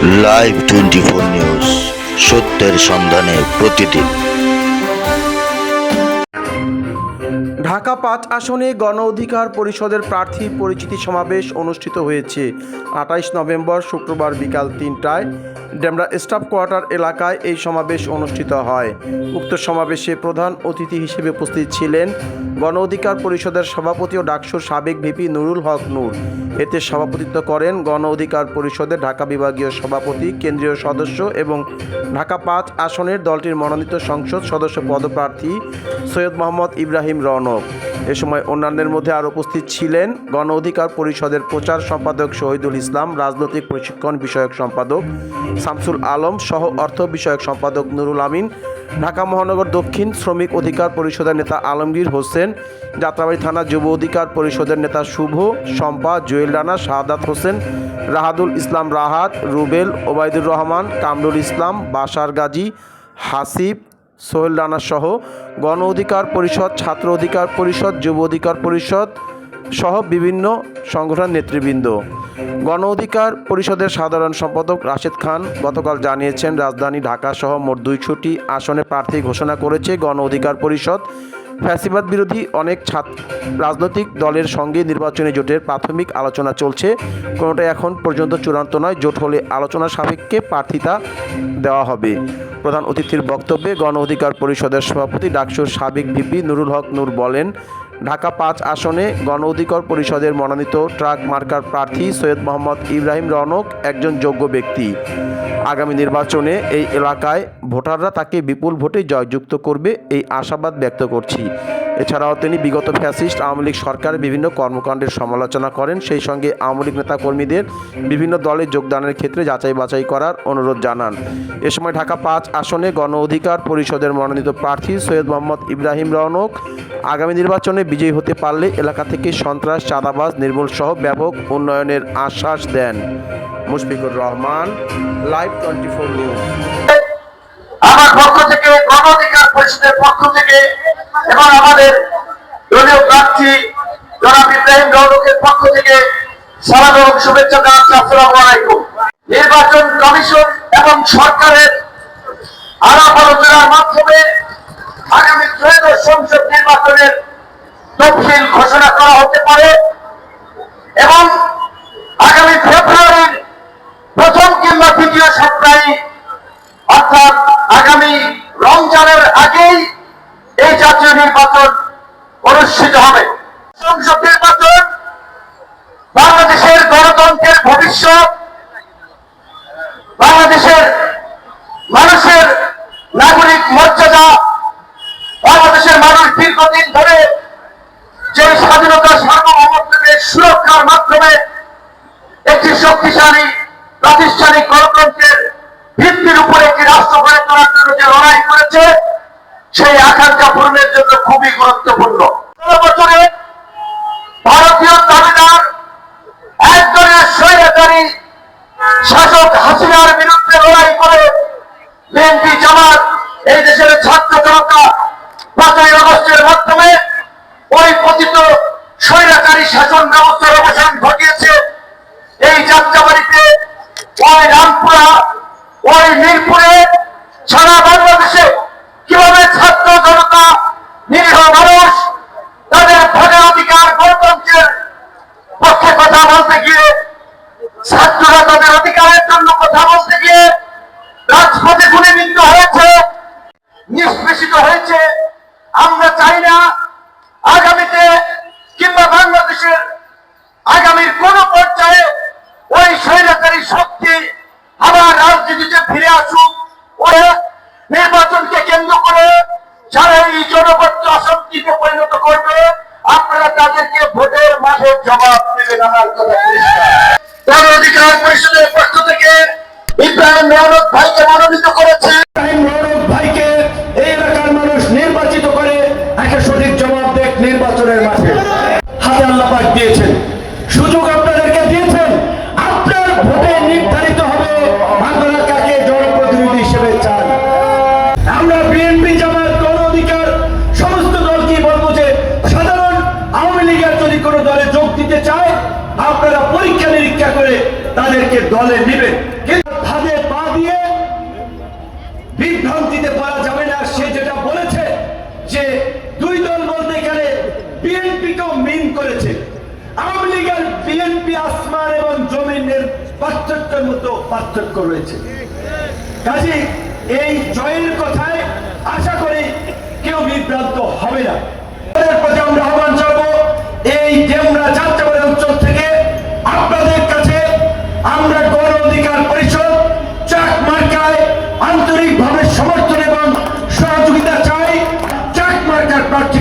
Live twenty four news সত্যের সন্ধানে প্রতিদিন। ঢাকা পাঁচ আসনে গণ অধিকার পরিষদের প্রার্থী পরিচিতি সমাবেশ অনুষ্ঠিত হয়েছে। আঠাইশ নভেম্বর শুক্রবার বিকাল তিনটায় ডেমরা স্টাফ কোয়ার্টার এলাকায় এই সমাবেশ অনুষ্ঠিত হয়। উক্ত সমাবেশে প্রধান অতিথি হিসেবে উপস্থিত ছিলেন গণ অধিকার পরিষদের সভাপতি ও ডাকসুর সাবেক ভিপি নুরুল হক নূর। এতে সভাপতিত্ব করেন গণ অধিকার পরিষদের ঢাকা বিভাগীয় সভাপতি, কেন্দ্রীয় সদস্য এবং ঢাকা পাঁচ আসনের দলটির মনোনীত সংসদ সদস্য পদপ্রার্থী সৈয়দ মোহাম্মদ ইব্রাহিম রনক। এ সময় অন্যান্যের মধ্যে আর উপস্থিত ছিলেন গণ অধিকার পরিষদের প্রচার সম্পাদক শহীদুল ইসলাম, রাজনৈতিক প্রশিক্ষণ বিষয়ক সম্পাদক শামসুল আলম সহ অর্থ বিষয়ক সম্পাদক নুরুল আমিন, ঢাকা মহানগর দক্ষিণ শ্রমিক অধিকার পরিষদের নেতা আলমগীর হোসেন, যাত্রাবাড়ি থানা যুব অধিকার পরিষদের নেতা শুভ, শম্পা, জুয়েল রানা, শাহাদাত হোসেন, রাহাদুল ইসলাম রাহাত, রুবেল, ওবায়দুর রহমান, কামরুল ইসলাম, বাশার গাজী, হাসিব সোহেল রানা সহ গণ অধিকার পরিষদ, ছাত্র অধিকার পরিষদ, যুব অধিকার পরিষদ সহ বিভিন্ন সংগঠন নেতৃবৃন্দ। গণ অধিকার পরিষদের সাধারণ সম্পাদক রাশেদ খান গতকাল জানিয়েছেন, রাজধানী ঢাকা সহ মোট দুইশোটি আসনে প্রার্থী ঘোষণা করেছে গণ অধিকার পরিষদ। ফ্যাসিবাদ বিরোধী অনেক ছাত্র রাজনৈতিক দলের সঙ্গে নির্বাচনী জোটের প্রাথমিক আলোচনা চলছে। কোনোটাই এখন পর্যন্ত চূড়ান্ত নয়, জোট হলে আলোচনা সাপেক্ষে প্রার্থিতা দেওয়া হবে। প্রধান অতিথির বক্তব্যে গণ অধিকার পরিষদের সভাপতি ডাকসুর সাবেক ভিপি নুরুল হক নূর বলেন, ঢাকা পাঁচ আসনে গণ অধিকার পরিষদের মনোনীত ট্রাক মার্কার প্রার্থী সৈয়দ মোহাম্মদ ইব্রাহিম রনক একজন যোগ্য ব্যক্তি। আগামী নির্বাচনে এই এলাকায় ভোটাররা তাকে বিপুল ভোটে জয়যুক্ত করবে এই আশাবাদ ব্যক্ত করছি। এছাড়াও তিনি বিগত ফ্যাসিস্ট আওয়ামী লীগ সরকারের বিভিন্ন কর্মকাণ্ডের সমালোচনা করেন। সেই সঙ্গে আওয়ামী লীগ নেতাকর্মীদের বিভিন্ন দলে যোগদানের ক্ষেত্রে যাচাই বাছাই করার অনুরোধ জানান। এ সময় ঢাকা পাঁচ আসনে গণ অধিকার পরিষদের মনোনীত প্রার্থী সৈয়দ মোহাম্মদ ইব্রাহিম রওনক আগামী নির্বাচনে বিজয়ী হতে পারলে এলাকা থেকে সন্ত্রাস, চাঁদাবাজ, নির্মূল সহ ব্যাপক উন্নয়নের আশ্বাস দেন। Mushfiqur Rahman, live twenty four news. আমার পক্ষ থেকে গণ অধিকার পরিষদের পক্ষ থেকে এবং আমাদের দলীয় প্রার্থী জনাব ইব্রাহিম রৌনকের পক্ষ থেকে সালাম এবং শুভেচ্ছা জানাচ্ছি, আসসালামু আলাইকুম। নির্বাচন কমিশন এবং সরকারের আলাপ আলোচনার মাধ্যমে আগামী ত্রয়োদশ সংসদ নির্বাচনের তফসিল ঘোষণা করা হতে পারে এবং আগামী ফেব্রুয়ারির প্রথম কিংবা দ্বিতীয় সপ্তাহে অর্থাৎ নির্বাচন অনুষ্ঠিত হবে। সংসদ নির্বাচন বাংলাদেশের গণতন্ত্রের ভবিষ্যৎ, বাংলাদেশের মানুষের নাগরিক মর্যাদা, বাংলাদেশের মানুষ দীর্ঘদিন ধরে যে স্বাধীনতা সার্বভৌমত্বের সুরক্ষার মাধ্যমে একটি শক্তিশালী প্রাতিষ্ঠানিক গণতন্ত্রের ভিত্তির উপরে একটি রাষ্ট্র গড়ে তোলার জন্য যে লড়াই করেছে, সেই আকাঙ্ক্ষা হাসিনার বিরুদ্ধে লড়াই করে বিএনপি জামাত, এই দেশের ছাত্র জনতা পাঁচই আগস্টের মাধ্যমে ওই কথিত স্বৈরাচারী শাসন ব্যবস্থার অবসান ঘটিয়েছে এই যাত্রাবাড়িতে ওই রামপুরা ওই মিরপুরে সারা বাংলাদেশে কীভাবে ছাত্র জনতা নিরীহ মানুষ তাদের ভোটের অধিকার গণতন্ত্রের পক্ষে কথা বলতে গিয়ে ছাত্ররা তাদের অধিকারের জন্য কথা বলতে গিয়ে রাজপথে গুলিবিদ্ধ হয়েছে নিষ্পেষিত হয়েছে আমরা চাই না আগামীতে কিংবা বাংলাদেশের আগামীর কোন পর্যায়ে ওই স্বৈরাচারী আবার রাজনীতিতে ফিরে আসুক ওরা নির্বাচনকে কেন্দ্র করে যারা এই জনগণকে অশান্তিতে পরিণত করবে। আপনারা তাদেরকে ভোটের মাঠে জবাব দেবেন আমার কথা। অধিকার পরিষদের তাদেরকে দলে নেবেন কিন্তু পা দিয়ে বিভ্রান্তিতে যাবে না, সে যেটা বলেছে যে দুই দল বলতে গেলে বিএনপিকেও মিন করেছে। আওয়ামী বিএনপি আসমান এবং জমিনের পার্থক্যের মতো পার্থক্য রয়েছে। কাজে এই জয়ের কথায় আশা করি কেউ বিভ্রান্ত হবে না। আমরা আহ্বান জানাব, এই ডেমরা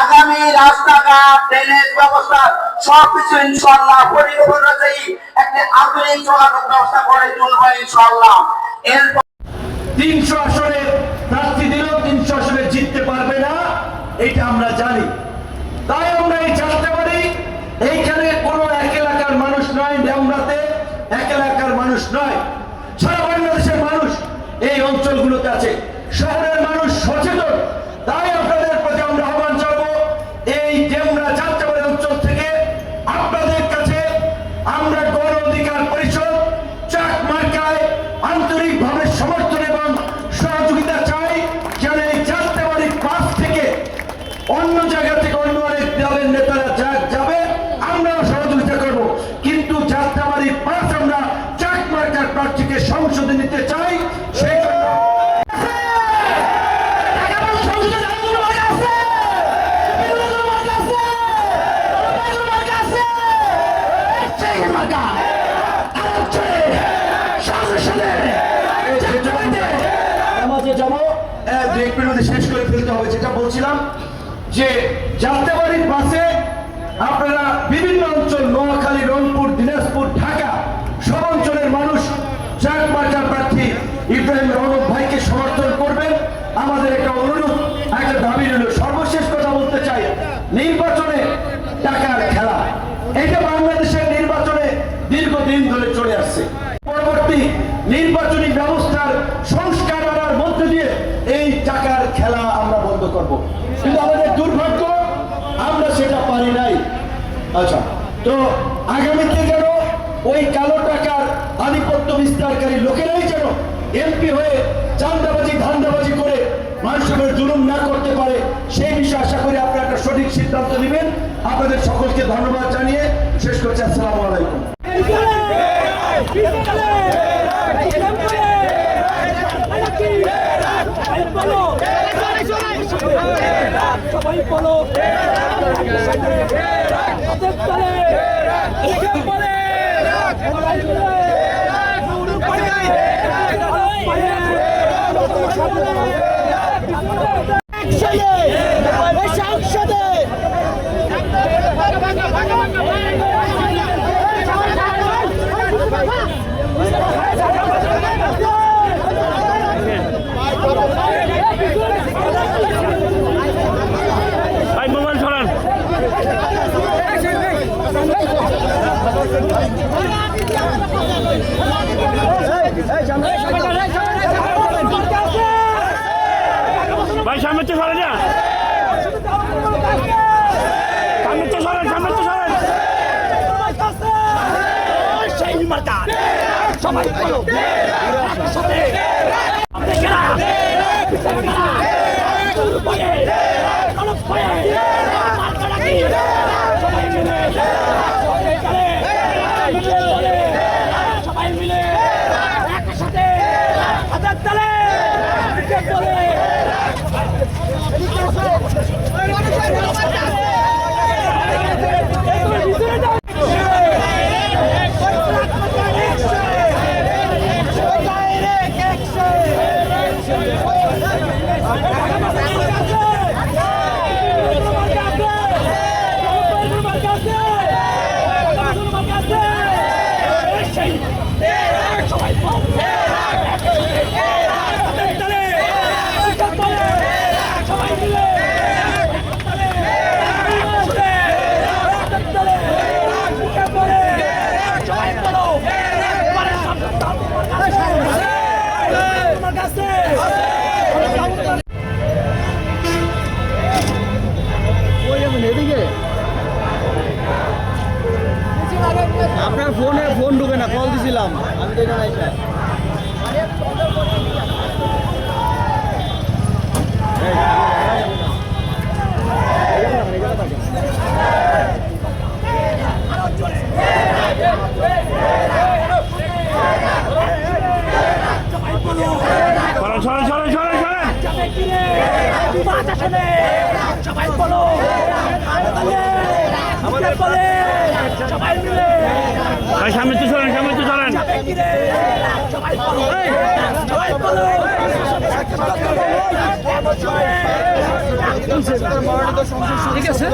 আগামী রাস্তাঘাট ড্রেনেজ ব্যবস্থা, সবকিছু ইনশাল্লাহ পরিকল্পনা অনুযায়ী একটি আধুনিক চলাচল ব্যবস্থা করে তুলবো ইনশাল্লাহ এরপর তিনশো আসনে প্রার্থী দিলেও তিনশো আসনে জিততে পারবে না এটা আমরা জানি। তাই আমরা এই জানতে পারি এইখানে কোনো এক এলাকার মানুষ নয় ডেমরাতে এক এলাকার মানুষ নয়। সারা বাংলাদেশের মানুষ এই অঞ্চলগুলোতে আছে। শহরের মানুষ সচেতন তাই আপনাদের প্রতি আমরা আহ্বান জানাব এই ডেমরা যাত্রাবাড়ি অঞ্চল থেকে আপনাদের কাছে আমরা গণ অধিকার পরিষদ চাক মার্কায় আন্তরিকভাবে সমর্থন এবং সহযোগিতা চাই যেন এই যাত্রাবাড়ি পাশ থেকে অন্য জায়গা থেকে অন্য অনেক দলের নেতারা যা যাবে আমরাও সহযোগিতা করব কিন্তু যাত্রাবাড়ি পাশ আমরা চাক মার্কার প্রার্থীকে সংসদে নিতে চাই সেই জন্য নামাজে যাব এক এক মিনিটে শেষ করে ফেলতে হবে। যেটা বলছিলাম যে বাসে আপনারা বিভিন্ন অঞ্চল, নোয়াখালী, রংপুর, দিনাজপুর, ঢাকা, সব অঞ্চলের মানুষ মার্কার প্রার্থী ইব্রাহিম রহমত ভাইকে সমর্থন করবেন। আমাদের একটা অনুরোধ, একটা দাবি রইল। সর্বশেষ কথা বলতে চাই, নির্বাচনে টাকার খেলা এটা বাংলাদেশের নির্বাচনে দীর্ঘদিন ধরে চলে আসছে পরবর্তী নির্বাচনী ব্যবস্থার সংস্কার আনার মধ্য দিয়ে এই টাকার খেলা করব কিন্তু আমাদের দুর্ভাগ্য, আমরা সেটা পারি নাই। আচ্ছা তো আগামীতে যেন ওই কালো টাকার আধিপত্য বিস্তারকারী লোকেরাই যেন এমপি হয়ে চান্দাবাজি ধান্দাবাজি করে মানুষের জুলুম না করতে পারে, সেই বিষয়ে আশা করি আপনারা একটা সঠিক সিদ্ধান্ত নেবেন। আপনাদের সকলকে ধন্যবাদ জানিয়ে শেষ করছি। আসসালামু আলাইকুম। সবাই বলো সংসদে ভাই সামনে তো সরে না সামনে তো সরেন সামনে তো সরেন সেই মাতা। সবাই বলো। একসাথে সবাই মিলে ফোনে ফোন ঢুকে না কল দিছিলাম। আমি দেখে নাই সরেন সরেন সরেন সরেন। সবাই বলো। ভাই সামনে তো চলেন সামনে তো চলেন ঠিক আছে